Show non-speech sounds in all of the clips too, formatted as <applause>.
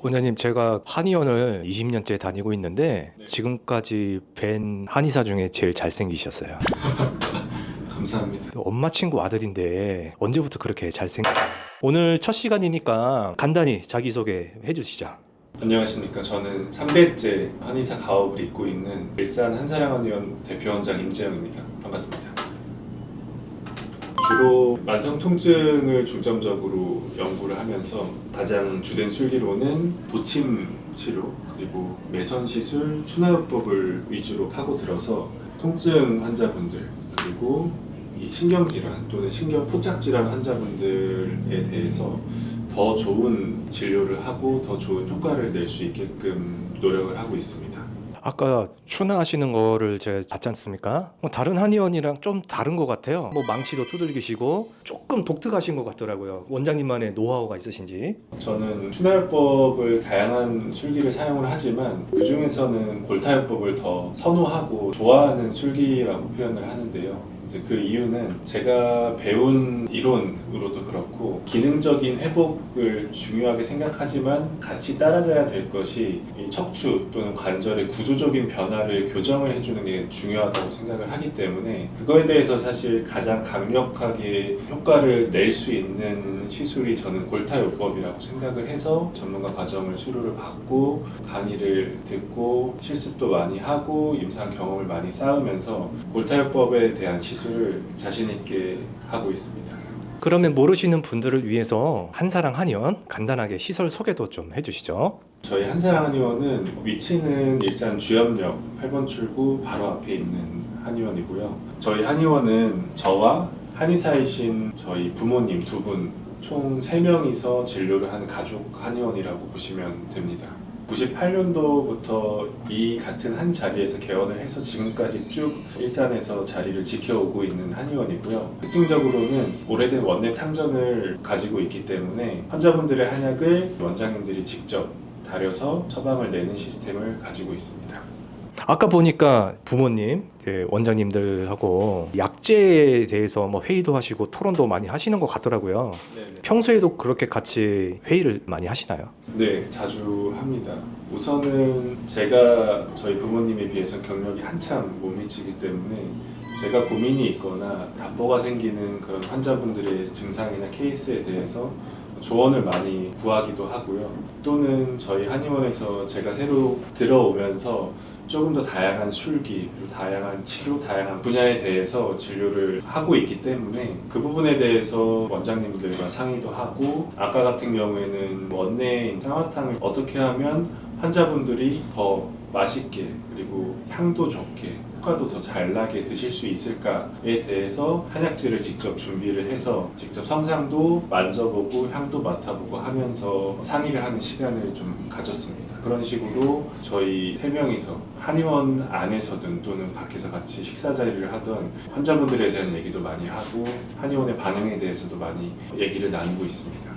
원장님 제가 한의원을 20년째 다니고 있는데 네. 지금까지 뵌 한의사 중에 제일 잘생기셨어요. <laughs> 감사합니다. 엄마 친구 아들인데 언제부터 그렇게 잘생? 오늘 첫 시간이니까 간단히 자기 소개 해주시죠. 안녕하십니까. 저는 3대째 한의사 가업을 잇고 있는 일산 한사랑한의원 대표원장 임재영입니다. 반갑습니다. 주로 만성 통증을 중점적으로 연구를 하면서 가장 주된 술기로는 도침 치료 그리고 매선 시술, 추나요법을 위주로 파고 들어서 통증 환자분들 그리고 이 신경질환 또는 신경 포착 질환 환자분들에 대해서 더 좋은 진료를 하고 더 좋은 효과를 낼 수 있게끔 노력을 하고 있습니다. 아까 추나하시는 거를 제가 봤지 않습니까? 뭐 다른 한의원이랑 좀 다른 것 같아요. 뭐 망치도 두들기시고 조금 독특하신 것 같더라고요. 원장님만의 노하우가 있으신지. 저는 추나요법을 다양한 술기를 사용을 하지만 그 중에서는 골타요법을 더 선호하고 좋아하는 술기라고 표현을 하는데요. 이제 그 이유는 제가 배운 이론으로도 그렇고 기능적인 회복을 중요하게 생각하지만 같이 따라가야 될 것이 이 척추 또는 관절의 구조적인 변화를 교정을 해주는 게 중요하다고 생각을 하기 때문에 그거에 대해서 사실 가장 강력하게 효과를 낼 수 있는 시술이 저는 골타요법이라고 생각을 해서 전문가 과정을 수료를 받고 강의를 듣고 실습도 많이 하고 임상 경험을 많이 쌓으면서 골타요법에 대한 시술 을 자신 있게 하고 있습니다. 그러면 모르시는 분들을 위해서 한사랑 한의원 간단하게 시설 소개도 좀 해주시죠. 저희 한사랑 한의원은 위치는 일산 주염역 8번 출구 바로 앞에 있는 한의원이고요. 저희 한의원은 저와 한의사이신 저희 부모님 두 분 총 3명이서 진료를 하는 가족 한의원이라고 보시면 됩니다. 98년도부터 이 같은 한 자리에서 개원을 해서 지금까지 쭉 일산에서 자리를 지켜오고 있는 한의원이고요. 특징적으로는 오래된 원내 탕전을 가지고 있기 때문에 환자분들의 한약을 원장님들이 직접 다려서 처방을 내는 시스템을 가지고 있습니다. 아까 보니까 부모님, 이제 원장님들하고 약제에 대해서 뭐 회의도 하시고 토론도 많이 하시는 것 같더라고요. 평소에도 그렇게 같이 회의를 많이 하시나요? 네, 자주 합니다. 우선은 제가 저희 부모님에 비해서 경력이 한참 못 미치기 때문에 제가 고민이 있거나 답보가 생기는 그런 환자분들의 증상이나 케이스에 대해서 조언을 많이 구하기도 하고요. 또는 저희 한의원에서 제가 새로 들어오면서 조금 더 다양한 술기, 다양한 치료, 다양한 분야에 대해서 진료를 하고 있기 때문에 그 부분에 대해서 원장님들과 상의도 하고 아까 같은 경우에는 원내인 쌍화탕을 어떻게 하면 환자분들이 더 맛있게 그리고 향도 좋게 효과도 더 잘 나게 드실 수 있을까에 대해서 한약재를 직접 준비를 해서 직접 성상도 만져보고 향도 맡아보고 하면서 상의를 하는 시간을 좀 가졌습니다. 그런 식으로 저희 세 명이서 한의원 안에서든 또는 밖에서 같이 식사 자리를 하던 환자분들에 대한 얘기도 많이 하고 한의원의 반응에 대해서도 많이 얘기를 나누고 있습니다.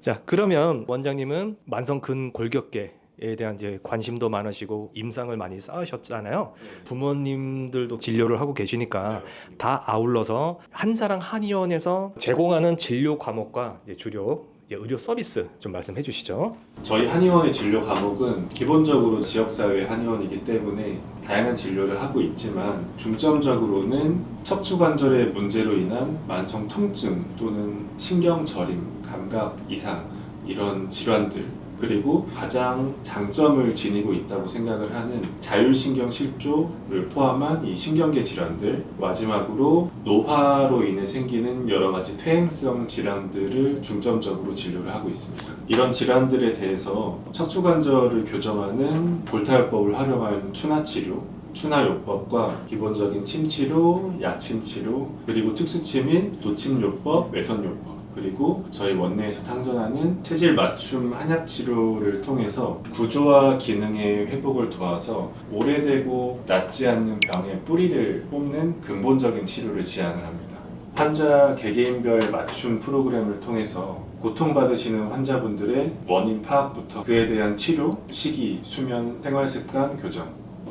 자, 그러면 원장님은 만성 근골격계 에 대한 이제 관심도 많으시고 임상을 많이 쌓으셨잖아요. 부모님들도 진료를 하고 계시니까 다 아울러서 한사랑 한의원에서 제공하는 진료 과목과 이제 주력 이제 의료 서비스 좀 말씀해 주시죠. 저희 한의원의 진료 과목은 기본적으로 지역사회 한의원이기 때문에 다양한 진료를 하고 있지만 중점적으로는 척추관절의 문제로 인한 만성 통증 또는 신경저림, 감각 이상 이런 질환들 그리고 가장 장점을 지니고 있다고 생각을 하는 자율신경 실조를 포함한 이 신경계 질환들 마지막으로 노화로 인해 생기는 여러 가지 퇴행성 질환들을 중점적으로 진료를 하고 있습니다. 이런 질환들에 대해서 척추관절을 교정하는 볼타요법을 활용한 추나치료 추나요법과 기본적인 침치료, 약침치료, 그리고 특수침인 도침요법, 외선요법 그리고 저희 원내에서 탕전하는 체질 맞춤 한약 치료를 통해서 구조와 기능의 회복을 도와서 오래되고 낫지 않는 병의 뿌리를 뽑는 근본적인 치료를 지향을 합니다. 환자 개개인별 맞춤 프로그램을 통해서 고통받으시는 환자분들의 원인 파악부터 그에 대한 치료, 식이, 수면, 생활 습관 교정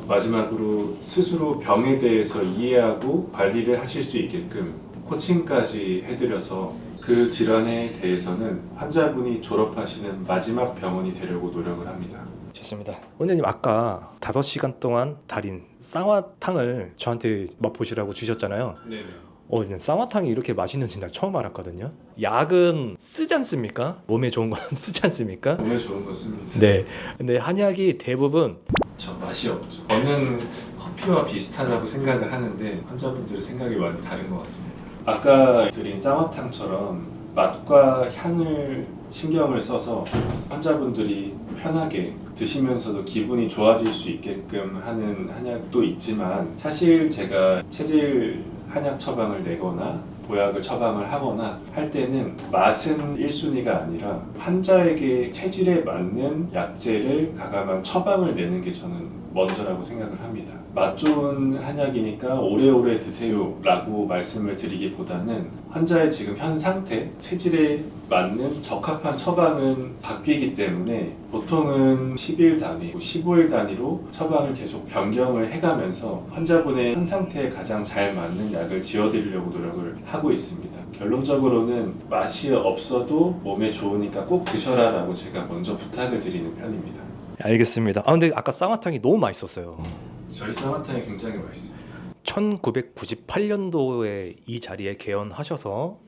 마지막으로 스스로 병에 대해서 이해하고 관리를 하실 수 있게끔 코칭까지 해드려서 그 질환에 대해서는 환자분이 졸업하시는 마지막 병원이 되려고 노력을 합니다. 좋습니다. 원장님 아까 5시간 동안 달인 쌍화탕을 저한테 맛보시라고 주셨잖아요. 네네. 어, 그냥 쌍화탕이 이렇게 맛있는지 나 처음 알았거든요. 약은 쓰지 않습니까? 몸에 좋은 건 <laughs> 쓰지 않습니까? 몸에 좋은 거 씁니다. 네. 근데 한약이 대부분 저 맛이 없죠. 저는 커피와 비슷하다고 생각을 하는데 환자분들의 생각이 많이 다른 것 같습니다. 아까 드린 쌍화탕처럼 맛과 향을 신경을 써서 환자분들이 편하게 드시면서도 기분이 좋아질 수 있게끔 하는 한약도 있지만 사실 제가 체질 한약 처방을 내거나 보약을 처방을 하거나 할 때는 맛은 1순위가 아니라 환자에게 체질에 맞는 약재를 가감한 처방을 내는 게 저는 먼저라고 생각을 합니다. 맛 좋은 한약이니까 오래오래 드세요 라고 말씀을 드리기보다는 환자의 지금 현 상태, 체질에 맞는 적합한 처방은 바뀌기 때문에 보통은 10일 단위, 15일 단위로 처방을 계속 변경을 해가면서 환자분의 현 상태에 가장 잘 맞는 약을 지어드리려고 노력을 하고 있습니다. 결론적으로는 맛이 없어도 몸에 좋으니까 꼭 드셔라 라고 제가 먼저 부탁을 드리는 편입니다. 알겠습니다. 아 근데 아까 쌍화탕이 너무 맛있었어요. 저희 쌍화탕이 굉장히 맛있습니다. 1998년도에 이 자리에 개원하셔서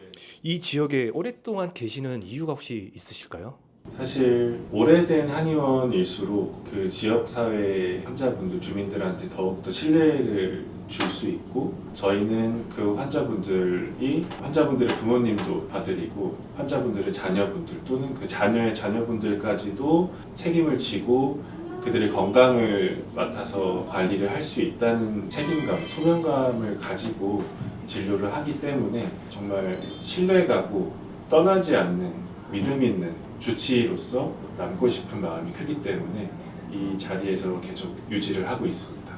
이 지역에 오랫동안 계시는 이유가 혹시 있으실까요? 사실 오래된 한의원일수록 그 지역 사회 환자분들 주민들한테 더욱더 신뢰를 줄 수 있고 저희는 그 환자분들이 환자분들의 부모님도 봐드리고 환자분들의 자녀분들 또는 그 자녀의 자녀분들까지도 책임을 지고 그들의 건강을 맡아서 관리를 할 수 있다는 책임감, 소명감을 가지고 진료를 하기 때문에 정말 신뢰가고 떠나지 않는 믿음 있는 주치의로서 남고 싶은 마음이 크기 때문에 이 자리에서 계속 유지를 하고 있습니다.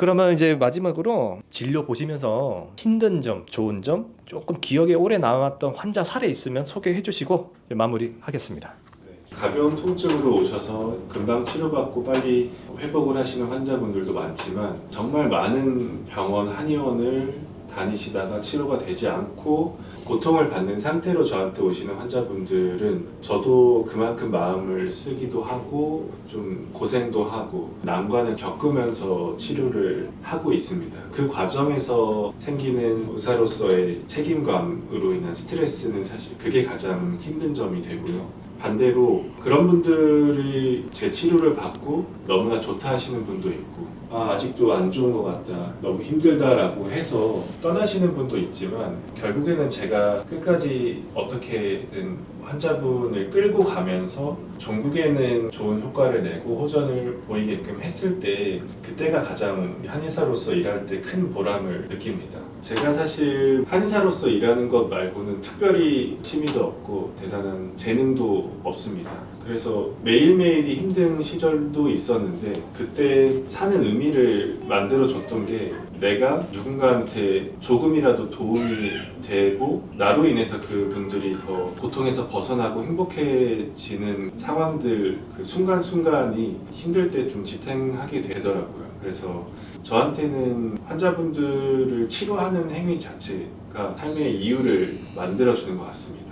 그러면 이제 마지막으로 진료 보시면서 힘든 점, 좋은 점, 조금 기억에 오래 남았던 환자 사례 있으면 소개해 주시고 마무리하겠습니다. 가벼운 통증으로 오셔서 금방 치료받고 빨리 회복을 하시는 환자분들도 많지만 정말 많은 병원 한의원을 다니시다가 치료가 되지 않고 고통을 받는 상태로 저한테 오시는 환자분들은 저도 그만큼 마음을 쓰기도 하고 좀 고생도 하고 난관을 겪으면서 치료를 하고 있습니다. 그 과정에서 생기는 의사로서의 책임감으로 인한 스트레스는 사실 그게 가장 힘든 점이 되고요. 반대로 그런 분들이 제 치료를 받고 너무나 좋다 하시는 분도 있고 아, 아직도 안 좋은 것 같다 너무 힘들다라고 해서 떠나시는 분도 있지만 결국에는 제가 끝까지 어떻게든 환자분을 끌고 가면서 종국에는 좋은 효과를 내고 호전을 보이게끔 했을 때 그때가 가장 한의사로서 일할 때 큰 보람을 느낍니다. 제가 사실 한의사로서 일하는 것 말고는 특별히 취미도 없고 대단한 재능도 없습니다. 그래서 매일매일이 힘든 시절도 있었는데 그때 사는 의미를 만들어 줬던 게 내가 누군가한테 조금이라도 도움이 되고 나로 인해서 그 분들이 더 고통에서 벗어나고 행복해지는 상황들 그 순간순간이 힘들 때 좀 지탱하게 되더라고요. 그래서 저한테는 환자분들을 치료하는 행위 자체가 삶의 이유를 만들어주는 것 같습니다.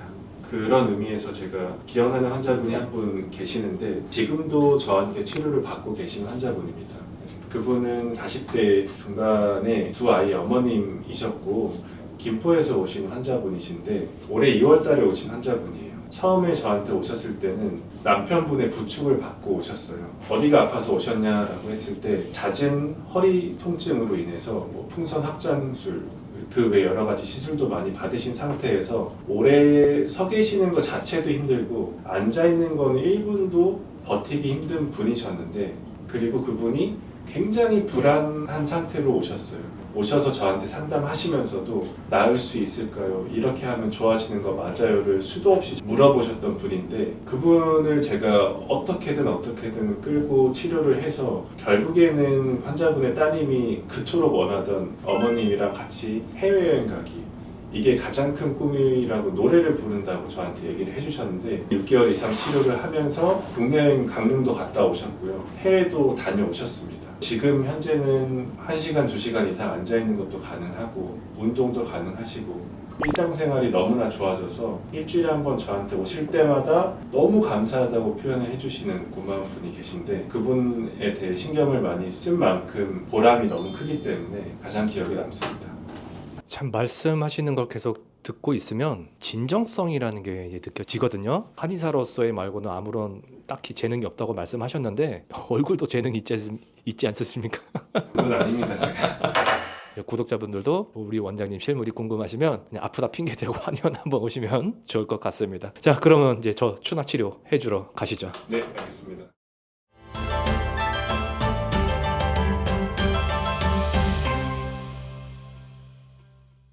그런 의미에서 제가 기억나는 환자분이 한 분 계시는데 지금도 저한테 치료를 받고 계신 환자분입니다. 그분은 40대 중반에 두 아이 어머님이셨고 김포에서 오신 환자분이신데 올해 2월 달에 오신 환자분이에요. 처음에 저한테 오셨을 때는 남편분의 부축을 받고 오셨어요. 어디가 아파서 오셨냐라고 했을 때 잦은 허리 통증으로 인해서 뭐 풍선 확장술 그 외 여러 가지 시술도 많이 받으신 상태에서 오래 서 계시는 것 자체도 힘들고 앉아 있는 거는 1분도 버티기 힘든 분이셨는데 그리고 그분이 굉장히 불안한 상태로 오셨어요. 오셔서 저한테 상담하시면서도 나을 수 있을까요? 이렇게 하면 좋아지는 거 맞아요를 수도 없이 물어보셨던 분인데 그분을 제가 어떻게든 어떻게든 끌고 치료를 해서 결국에는 환자분의 따님이 그토록 원하던 어머님이랑 같이 해외여행 가기 이게 가장 큰 꿈이라고 노래를 부른다고 저한테 얘기를 해주셨는데 6개월 이상 치료를 하면서 국내 여행 강릉도 갔다 오셨고요 해외도 다녀오셨습니다 지금 현재는 1시간, 2시간 이상 앉아 있는 것도 가능하고 운동도 가능하시고 일상생활이 너무나 좋아져서 일주일에 한 번 저한테 오실 때마다 너무 감사하다고 표현을 해주시는 고마운 분이 계신데 그분에 대해 신경을 많이 쓴 만큼 보람이 너무 크기 때문에 가장 기억에 남습니다. 참 말씀하시는 걸 계속 듣고 있으면 진정성이라는 게 이제 느껴지거든요. 한의사로서의 말고는 아무런 딱히 재능이 없다고 말씀하셨는데 <laughs> 얼굴도 재능 있지, 않- 있지 않습니까? <laughs> 그건 아닙니다 제가. 구독자분들도 우리 원장님 실물이 궁금하시면 그냥 아프다 핑계 대고 <laughs> 한의원 한번 오시면 좋을 것 같습니다. 자, 그러면 이제 저 추나 치료 해주러 가시죠. 네 알겠습니다.